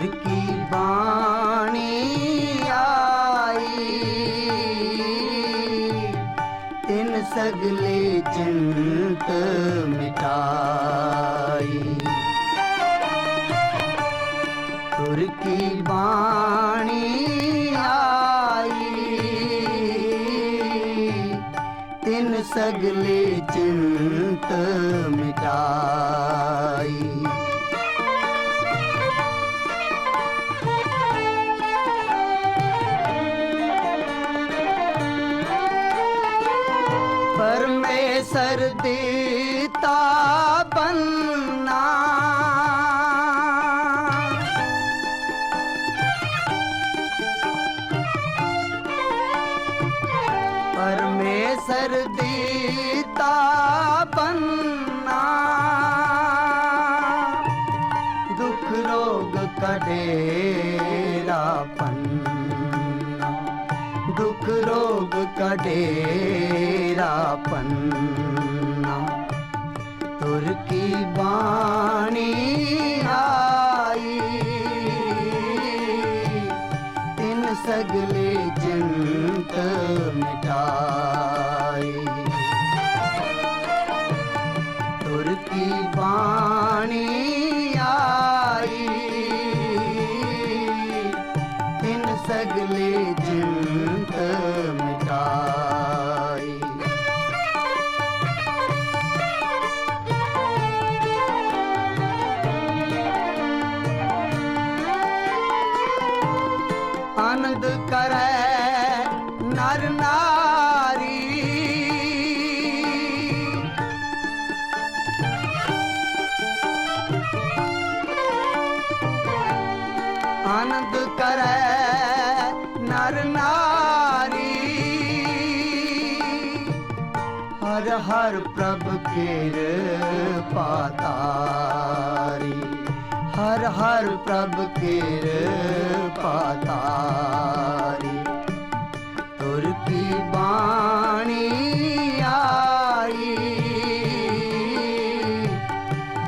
ਗੁਰ ਬਾਣੀ ਆਈ। ਤਿੰਨ ਸਗਲੇ ਚਿੰਤ ਮਿਟਾਈ। ਗੁਰ ਬਾਣੀ ਆਈ। ਤਿੰਨ ਸਗਲੇ ਚਿੰਤ ਮਿਟਾਈ। ਪਰਮੇਸ਼ਰ ਦੀਤਾ ਬੰਨਾ। ਪਰਮੇਸ਼ਰ ਦੀਤਾ ਬੰਨਾ। ਦੁੱਖ ਰੋਗ ਕਡੇਰਾ ਪੰਨਾ। ਦੁੱਖ ਰੋਗ ਕਡੇਰਾ ਪੰਨਾ। ਤੁਰ ਕੀ ਬਾਣੀ ਆਨੰਦ ਕਰੈ ਨਰ ਨਾਰੀ। ਆਨੰਦ ਕਰੈ ਨਰ ਨਾਰੀ। ਹਰ ਹਰ ਪ੍ਰਭ ਕੇਰ ਪਾਤਾਰੀ। ਹਰ ਹਰ ਪ੍ਰਭ ਕੇਰ ਪਾਤਾਰੀ ਤੁਰ ਕੀ ਬਾਣੀ ਆਈ?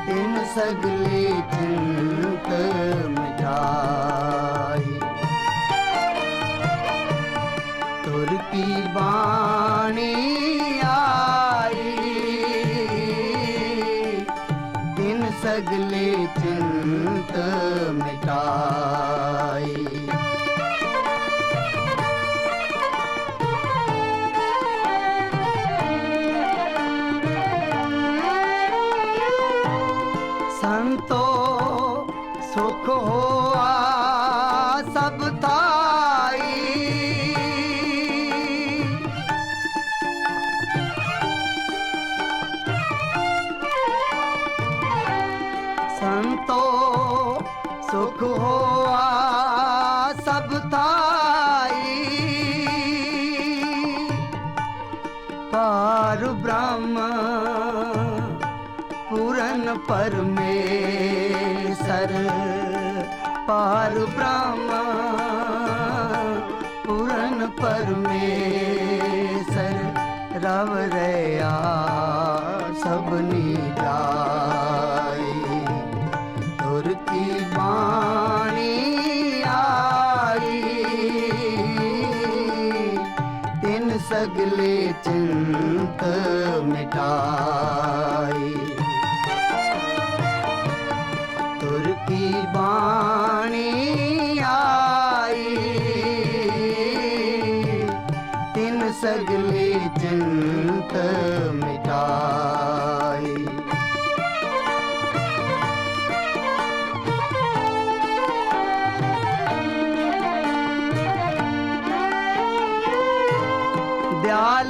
ਤਿਨ ਸਗਲੇ ਚਿੰਤ ਮਿਟਾਈ ਤੁਰ ਕੀ ਬਾਣੀ ਆਈ? ਤਿਨ ਸਗਲੇ ਸੁਖ ਹੋਆ ਸਭ ਥਾਈ ਸੰਤੋ ਸੁਖ ਹੋਆ ਸਭ ਥਾਈ ਪਾਰ ਬ੍ਰਹਮ ਪੂਰਨ ਪਰਮੇਸ਼ਰ ਪਾਰ ਬ੍ਰਹਮ, ਪੂਰਨ ਪਰਮੇਸ਼ਰ, ਰਵ ਰਿਆ ਸਭਨੀ ਜਾਈ ਤੁਰ ਕੀ ਬਾਣੀ ਆਈ? ਤਿਨ ਸਗਲੇ ਚਿੰਤ ਮਿਟਾਈ।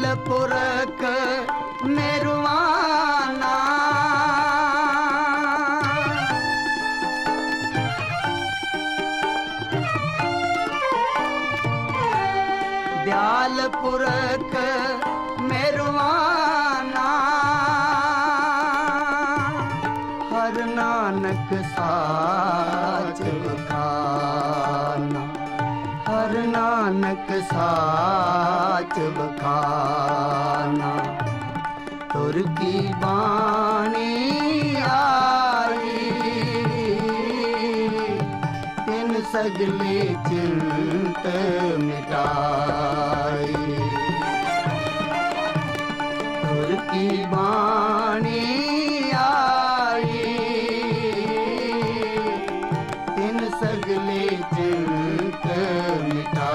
ਦਿਆਲ ਪੁਰਖ ਨਿਰਵਾਣਾ। ਦਿਆਲ ਪੁਰਖ ਮਿਹਰਵਾਨਾ ਹਰ ਨਾਨਕ ਸਾਚ ਨਾਨਕ ਸਾਚ ਬਖਾਨਾ ਤੁਰ ਕੀ ਬਾਣੀ ਆਈ? ਤਿਨ ਸਗਲੇ ਚਿੰਤ ਮਿਟਾਈ सगले चिंत मिटा